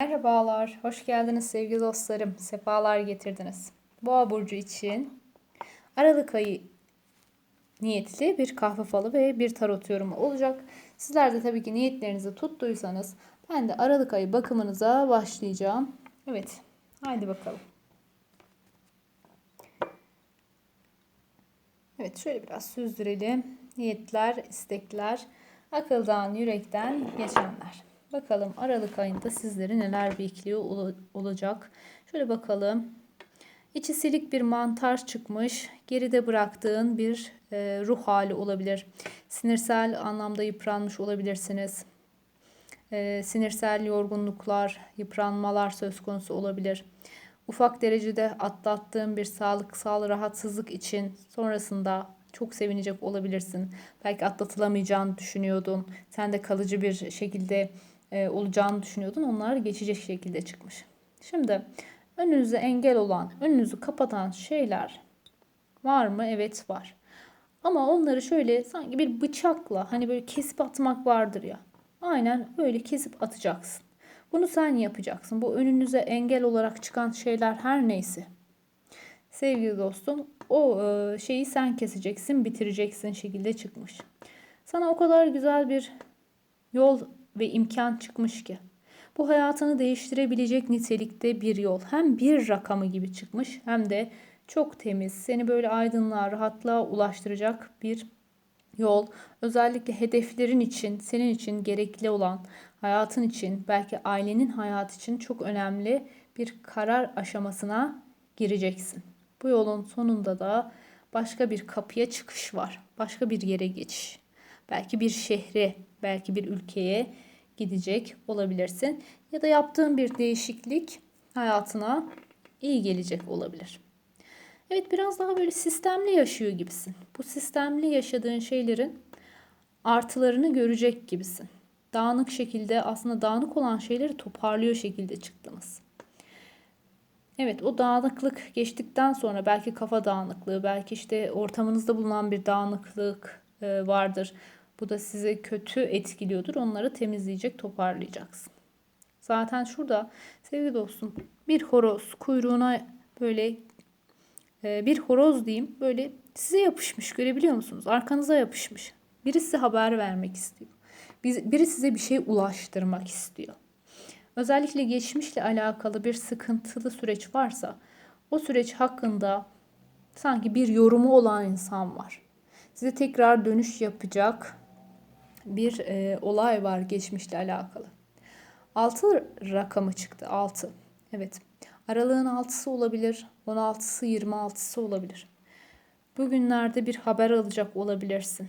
Merhabalar, hoş geldiniz sevgili dostlarım. Sefalar getirdiniz. Boğa burcu için Aralık ayı niyetli bir kahve falı ve bir tarot yorumu olacak. Sizler de tabii ki niyetlerinizi tuttuysanız ben de Aralık ayı bakımınıza başlayacağım. Evet, haydi bakalım. Evet, şöyle biraz süzdürelim. Niyetler, istekler, akıldan, yürekten geçenler. Bakalım Aralık ayında sizleri neler bekliyor ol- olacak. Şöyle bakalım. İçi silik bir mantar çıkmış. Geride bıraktığın bir e, ruh hali olabilir. Sinirsel anlamda yıpranmış olabilirsiniz. E, sinirsel yorgunluklar, yıpranmalar söz konusu olabilir. Ufak derecede atlattığın bir sağlıksal rahatsızlık için sonrasında çok sevinecek olabilirsin. Belki atlatılamayacağını düşünüyordun. Sen de kalıcı bir şekilde e, olacağını düşünüyordun. Onlar geçecek şekilde çıkmış. Şimdi önünüze engel olan, önünüzü kapatan şeyler var mı? Evet var. Ama onları şöyle sanki bir bıçakla hani böyle kesip atmak vardır ya. Aynen öyle kesip atacaksın. Bunu sen yapacaksın. Bu önünüze engel olarak çıkan şeyler her neyse. Sevgili dostum o e, şeyi sen keseceksin, bitireceksin şekilde çıkmış. Sana o kadar güzel bir yol ve imkan çıkmış ki. Bu hayatını değiştirebilecek nitelikte bir yol. Hem bir rakamı gibi çıkmış hem de çok temiz, seni böyle aydınlığa, rahatlığa ulaştıracak bir yol. Özellikle hedeflerin için, senin için gerekli olan, hayatın için, belki ailenin hayatı için çok önemli bir karar aşamasına gireceksin. Bu yolun sonunda da başka bir kapıya çıkış var. Başka bir yere geçiş. Belki bir şehre, belki bir ülkeye gidecek olabilirsin. Ya da yaptığın bir değişiklik hayatına iyi gelecek olabilir. Evet biraz daha böyle sistemli yaşıyor gibisin. Bu sistemli yaşadığın şeylerin artılarını görecek gibisin. Dağınık şekilde aslında dağınık olan şeyleri toparlıyor şekilde çıktınız. Evet o dağınıklık geçtikten sonra belki kafa dağınıklığı, belki işte ortamınızda bulunan bir dağınıklık e, vardır. Bu da size kötü etkiliyordur. Onları temizleyecek, toparlayacaksın. Zaten şurada sevgili dostum bir horoz kuyruğuna böyle e, bir horoz diyeyim böyle size yapışmış görebiliyor musunuz? Arkanıza yapışmış. Biri size haber vermek istiyor. Biri size bir şey ulaştırmak istiyor. Özellikle geçmişle alakalı bir sıkıntılı süreç varsa o süreç hakkında sanki bir yorumu olan insan var. Size tekrar dönüş yapacak bir e, olay var geçmişle alakalı. 6 rakamı çıktı. 6. Evet. Aralığın 6'sı olabilir. 16'sı 26'sı olabilir. Bugünlerde bir haber alacak olabilirsin.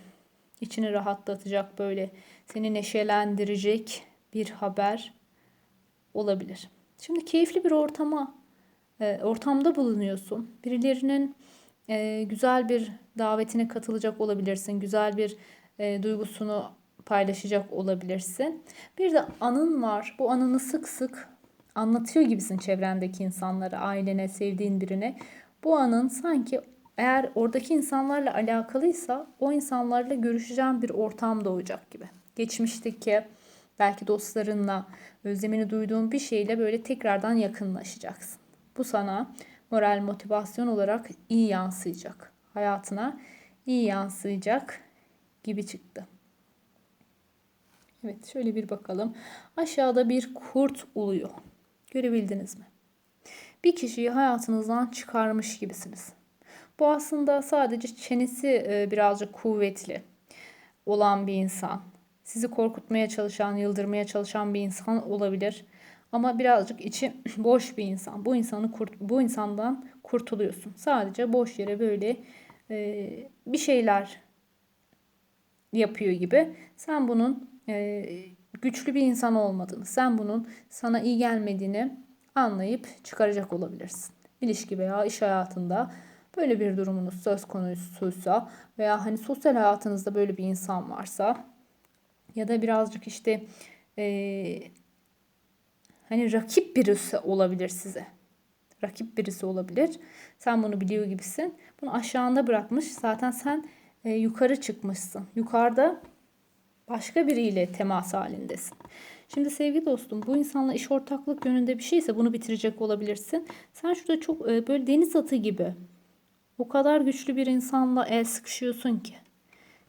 İçini rahatlatacak böyle seni neşelendirecek bir haber olabilir. Şimdi keyifli bir ortama e, ortamda bulunuyorsun. Birilerinin e, güzel bir davetine katılacak olabilirsin. Güzel bir e, duygusunu paylaşacak olabilirsin. Bir de anın var. Bu anını sık sık anlatıyor gibisin çevrendeki insanlara, ailene, sevdiğin birine. Bu anın sanki eğer oradaki insanlarla alakalıysa o insanlarla görüşeceğin bir ortam doğacak gibi. Geçmişteki belki dostlarınla özlemini duyduğun bir şeyle böyle tekrardan yakınlaşacaksın. Bu sana moral motivasyon olarak iyi yansıyacak. Hayatına iyi yansıyacak gibi çıktı. Evet şöyle bir bakalım. Aşağıda bir kurt uluyor. Görebildiniz mi? Bir kişiyi hayatınızdan çıkarmış gibisiniz. Bu aslında sadece çenesi e, birazcık kuvvetli olan bir insan. Sizi korkutmaya çalışan, yıldırmaya çalışan bir insan olabilir. Ama birazcık içi boş bir insan. Bu insanı kurt, bu insandan kurtuluyorsun. Sadece boş yere böyle e, bir şeyler yapıyor gibi. Sen bunun güçlü bir insan olmadığını, sen bunun sana iyi gelmediğini anlayıp çıkaracak olabilirsin. İlişki veya iş hayatında böyle bir durumunuz söz konusuysa veya hani sosyal hayatınızda böyle bir insan varsa ya da birazcık işte e, hani rakip birisi olabilir size. Rakip birisi olabilir. Sen bunu biliyor gibisin. Bunu aşağında bırakmış. Zaten sen e, yukarı çıkmışsın. Yukarıda başka biriyle temas halindesin. Şimdi sevgili dostum bu insanla iş ortaklık yönünde bir şeyse bunu bitirecek olabilirsin. Sen şurada çok e, böyle deniz atı gibi o kadar güçlü bir insanla el sıkışıyorsun ki.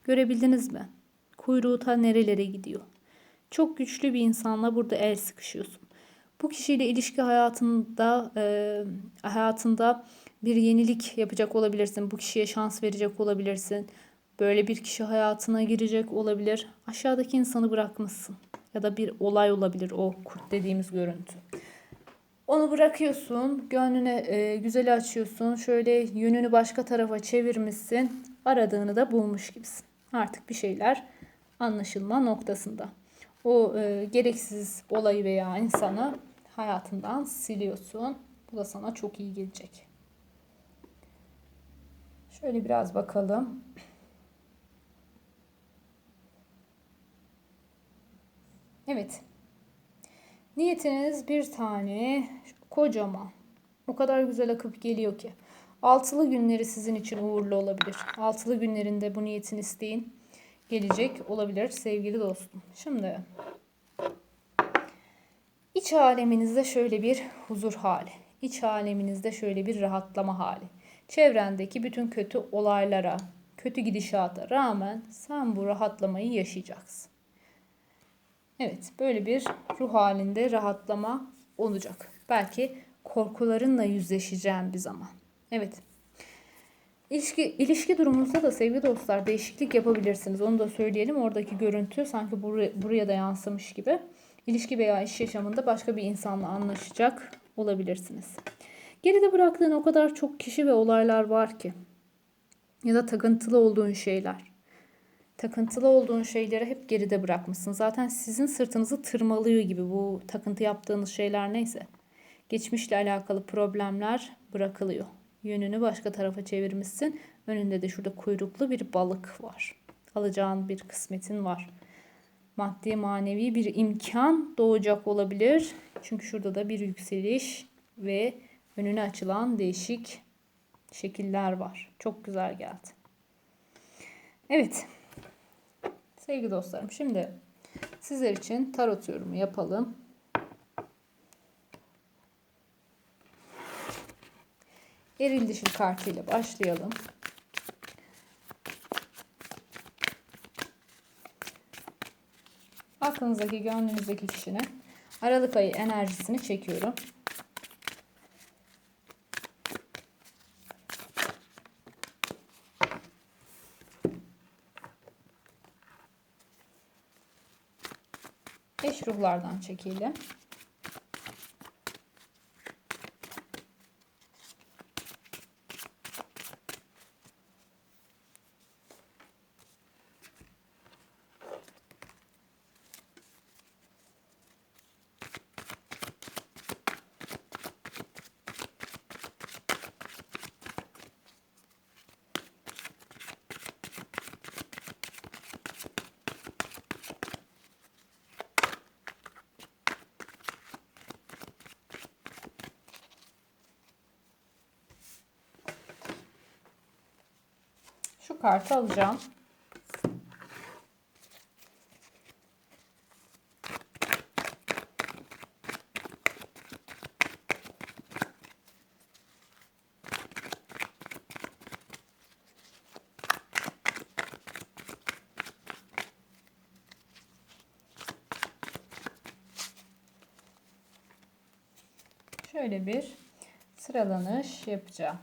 Görebildiniz mi? Kuyruğu ta nerelere gidiyor. Çok güçlü bir insanla burada el sıkışıyorsun. Bu kişiyle ilişki hayatında e, hayatında bir yenilik yapacak olabilirsin. Bu kişiye şans verecek olabilirsin. Böyle bir kişi hayatına girecek olabilir. Aşağıdaki insanı bırakmışsın. Ya da bir olay olabilir o kurt dediğimiz görüntü. Onu bırakıyorsun, gönlüne e, güzeli açıyorsun. Şöyle yönünü başka tarafa çevirmişsin. Aradığını da bulmuş gibisin. Artık bir şeyler anlaşılma noktasında. O e, gereksiz olayı veya insanı hayatından siliyorsun. Bu da sana çok iyi gelecek. Şöyle biraz bakalım. Evet. Niyetiniz bir tane kocaman. O kadar güzel akıp geliyor ki. Altılı günleri sizin için uğurlu olabilir. Altılı günlerinde bu niyetin isteyin gelecek olabilir sevgili dostum. Şimdi iç aleminizde şöyle bir huzur hali. İç aleminizde şöyle bir rahatlama hali. Çevrendeki bütün kötü olaylara, kötü gidişata rağmen sen bu rahatlamayı yaşayacaksın. Evet, böyle bir ruh halinde rahatlama olacak. Belki korkularınla yüzleşeceğim bir zaman. Evet. İlişki, ilişki durumunuzda da sevgili dostlar değişiklik yapabilirsiniz. Onu da söyleyelim. Oradaki görüntü sanki buraya, buraya da yansımış gibi. İlişki veya iş yaşamında başka bir insanla anlaşacak olabilirsiniz. Geride bıraktığın o kadar çok kişi ve olaylar var ki. Ya da takıntılı olduğun şeyler. Takıntılı olduğun şeyleri hep geride bırakmışsın. Zaten sizin sırtınızı tırmalıyor gibi bu takıntı yaptığınız şeyler neyse. Geçmişle alakalı problemler bırakılıyor. Yönünü başka tarafa çevirmişsin. Önünde de şurada kuyruklu bir balık var. Alacağın bir kısmetin var. Maddi manevi bir imkan doğacak olabilir. Çünkü şurada da bir yükseliş ve önüne açılan değişik şekiller var. Çok güzel geldi. Evet. Sevgili dostlarım şimdi sizler için tarot yorumu yapalım. Eril dişil kartıyla başlayalım. Aklınızdaki, gönlünüzdeki kişinin Aralık ayı enerjisini çekiyorum. Eş ruhlardan Şu kartı alacağım. Şöyle bir sıralanış yapacağım.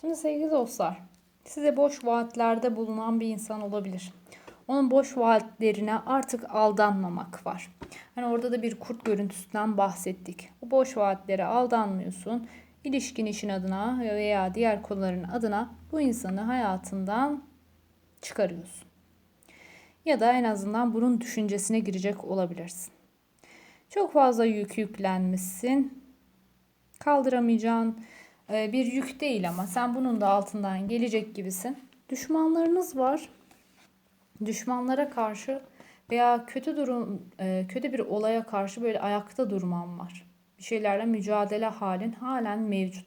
Şimdi sevgili dostlar, size boş vaatlerde bulunan bir insan olabilir. Onun boş vaatlerine artık aldanmamak var. Hani orada da bir kurt görüntüsünden bahsettik. O boş vaatlere aldanmıyorsun. İlişkin işin adına veya diğer konuların adına bu insanı hayatından çıkarıyorsun. Ya da en azından bunun düşüncesine girecek olabilirsin. Çok fazla yük yüklenmişsin Kaldıramayacağın bir yük değil ama sen bunun da altından gelecek gibisin. Düşmanlarınız var. Düşmanlara karşı veya kötü durum e, kötü bir olaya karşı böyle ayakta durman var. Bir şeylerle mücadele halin halen mevcut.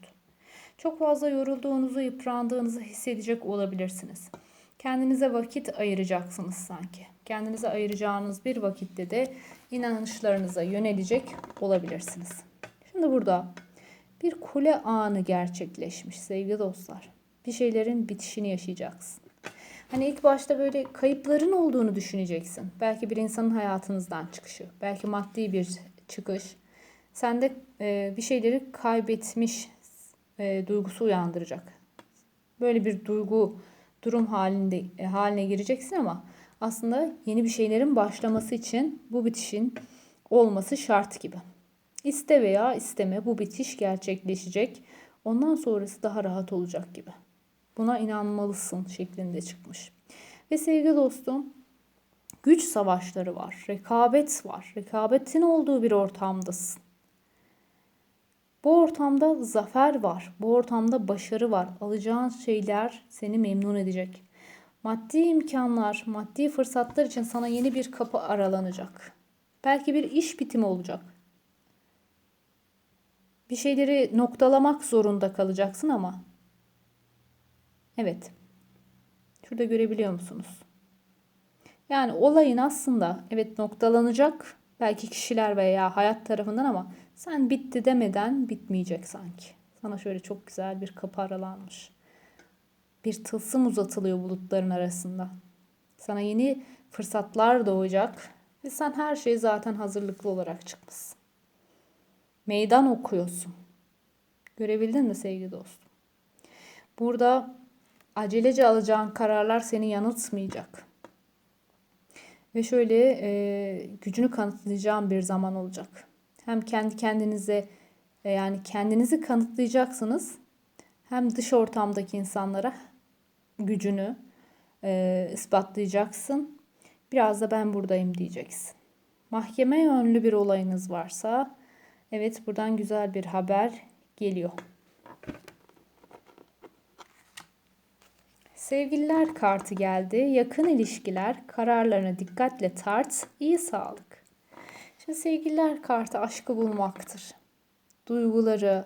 Çok fazla yorulduğunuzu, yıprandığınızı hissedecek olabilirsiniz. Kendinize vakit ayıracaksınız sanki. Kendinize ayıracağınız bir vakitte de inanışlarınıza yönelecek olabilirsiniz. Şimdi burada bir kule anı gerçekleşmiş sevgili dostlar. Bir şeylerin bitişini yaşayacaksın. Hani ilk başta böyle kayıpların olduğunu düşüneceksin. Belki bir insanın hayatınızdan çıkışı, belki maddi bir çıkış. Sende e, bir şeyleri kaybetmiş e, duygusu uyandıracak. Böyle bir duygu durum halinde e, haline gireceksin ama aslında yeni bir şeylerin başlaması için bu bitişin olması şart gibi. İste veya isteme bu bitiş gerçekleşecek. Ondan sonrası daha rahat olacak gibi. Buna inanmalısın şeklinde çıkmış. Ve sevgili dostum güç savaşları var, rekabet var. Rekabetin olduğu bir ortamdasın. Bu ortamda zafer var. Bu ortamda başarı var. Alacağın şeyler seni memnun edecek. Maddi imkanlar, maddi fırsatlar için sana yeni bir kapı aralanacak. Belki bir iş bitimi olacak. Bir şeyleri noktalamak zorunda kalacaksın ama Evet. Şurada görebiliyor musunuz? Yani olayın aslında evet noktalanacak belki kişiler veya hayat tarafından ama sen bitti demeden bitmeyecek sanki. Sana şöyle çok güzel bir kapı aralanmış. Bir tılsım uzatılıyor bulutların arasında. Sana yeni fırsatlar doğacak ve sen her şeyi zaten hazırlıklı olarak çıkmışsın. Meydan okuyorsun. Görebildin mi sevgili dostum? Burada acelece alacağın kararlar seni yanıltmayacak. Ve şöyle e, gücünü kanıtlayacağın bir zaman olacak. Hem kendi kendinize e, yani kendinizi kanıtlayacaksınız. Hem dış ortamdaki insanlara gücünü e, ispatlayacaksın. Biraz da ben buradayım diyeceksin. Mahkeme yönlü bir olayınız varsa evet buradan güzel bir haber geliyor. Sevgililer kartı geldi. Yakın ilişkiler, kararlarını dikkatle tart, iyi sağlık. Şimdi sevgililer kartı aşkı bulmaktır. Duyguları,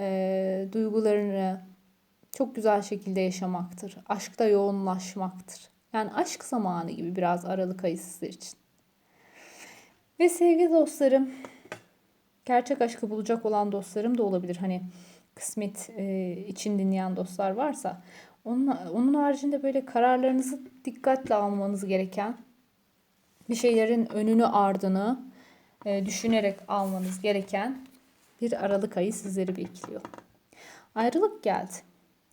e, duygularını çok güzel şekilde yaşamaktır. Aşkta yoğunlaşmaktır. Yani aşk zamanı gibi biraz Aralık ayı sizler için. Ve sevgili dostlarım, gerçek aşkı bulacak olan dostlarım da olabilir. Hani kısmet e, için dinleyen dostlar varsa onun, onun haricinde böyle kararlarınızı dikkatle almanız gereken bir şeylerin önünü ardını e, düşünerek almanız gereken bir Aralık ayı sizleri bekliyor. Ayrılık geldi.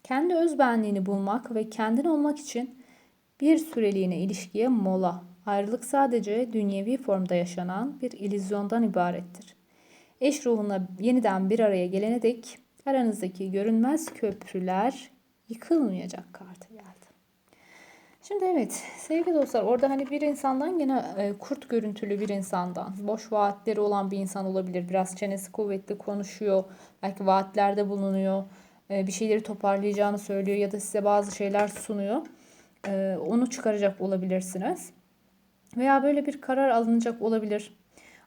Kendi özbenliğini bulmak ve kendin olmak için bir süreliğine ilişkiye mola. Ayrılık sadece dünyevi formda yaşanan bir illüzyondan ibarettir. Eş ruhuna yeniden bir araya gelene dek aranızdaki görünmez köprüler yıkılmayacak kartı geldi. Şimdi evet sevgili dostlar orada hani bir insandan yine e, kurt görüntülü bir insandan boş vaatleri olan bir insan olabilir. Biraz çenesi kuvvetli konuşuyor. Belki vaatlerde bulunuyor. E, bir şeyleri toparlayacağını söylüyor ya da size bazı şeyler sunuyor. E, onu çıkaracak olabilirsiniz. Veya böyle bir karar alınacak olabilir.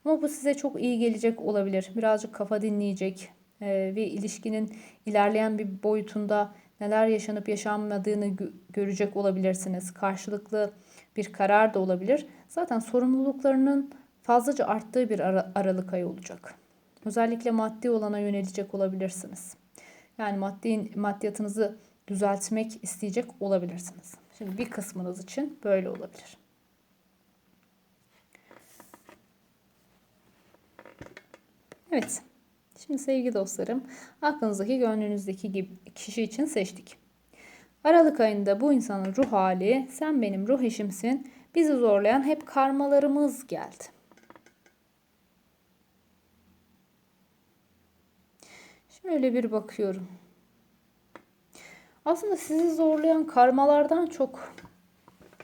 Ama bu size çok iyi gelecek olabilir. Birazcık kafa dinleyecek e, ve ilişkinin ilerleyen bir boyutunda neler yaşanıp yaşanmadığını görecek olabilirsiniz. Karşılıklı bir karar da olabilir. Zaten sorumluluklarının fazlaca arttığı bir ara, aralık ayı olacak. Özellikle maddi olana yönelecek olabilirsiniz. Yani maddi maddiyatınızı düzeltmek isteyecek olabilirsiniz. Şimdi bir kısmınız için böyle olabilir. Evet. Şimdi sevgili dostlarım, aklınızdaki gönlünüzdeki gibi kişi için seçtik. Aralık ayında bu insanın ruh hali, sen benim ruh eşimsin, bizi zorlayan hep karmalarımız geldi. Şöyle bir bakıyorum. Aslında sizi zorlayan karmalardan çok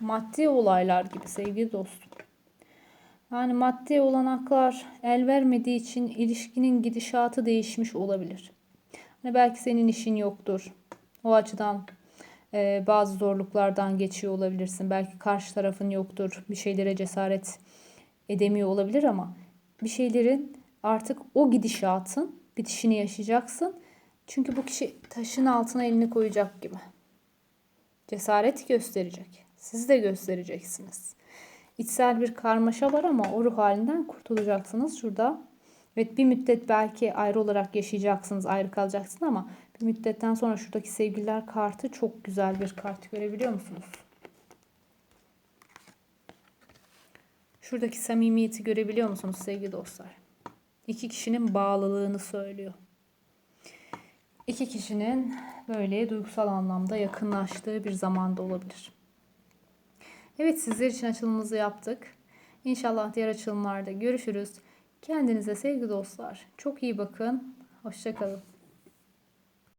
maddi olaylar gibi sevgili dostum. Yani maddi olanaklar el vermediği için ilişkinin gidişatı değişmiş olabilir. Hani belki senin işin yoktur. O açıdan e, bazı zorluklardan geçiyor olabilirsin. Belki karşı tarafın yoktur. Bir şeylere cesaret edemiyor olabilir ama bir şeylerin artık o gidişatın bitişini yaşayacaksın. Çünkü bu kişi taşın altına elini koyacak gibi. Cesaret gösterecek. Siz de göstereceksiniz. İçsel bir karmaşa var ama o ruh halinden kurtulacaksınız şurada. Evet bir müddet belki ayrı olarak yaşayacaksınız, ayrı kalacaksınız ama bir müddetten sonra şuradaki sevgililer kartı çok güzel bir kart görebiliyor musunuz? Şuradaki samimiyeti görebiliyor musunuz sevgili dostlar? İki kişinin bağlılığını söylüyor. İki kişinin böyle duygusal anlamda yakınlaştığı bir zamanda olabilir. Evet sizler için açılımımızı yaptık. İnşallah diğer açılımlarda görüşürüz. Kendinize sevgi dostlar. Çok iyi bakın. Hoşçakalın.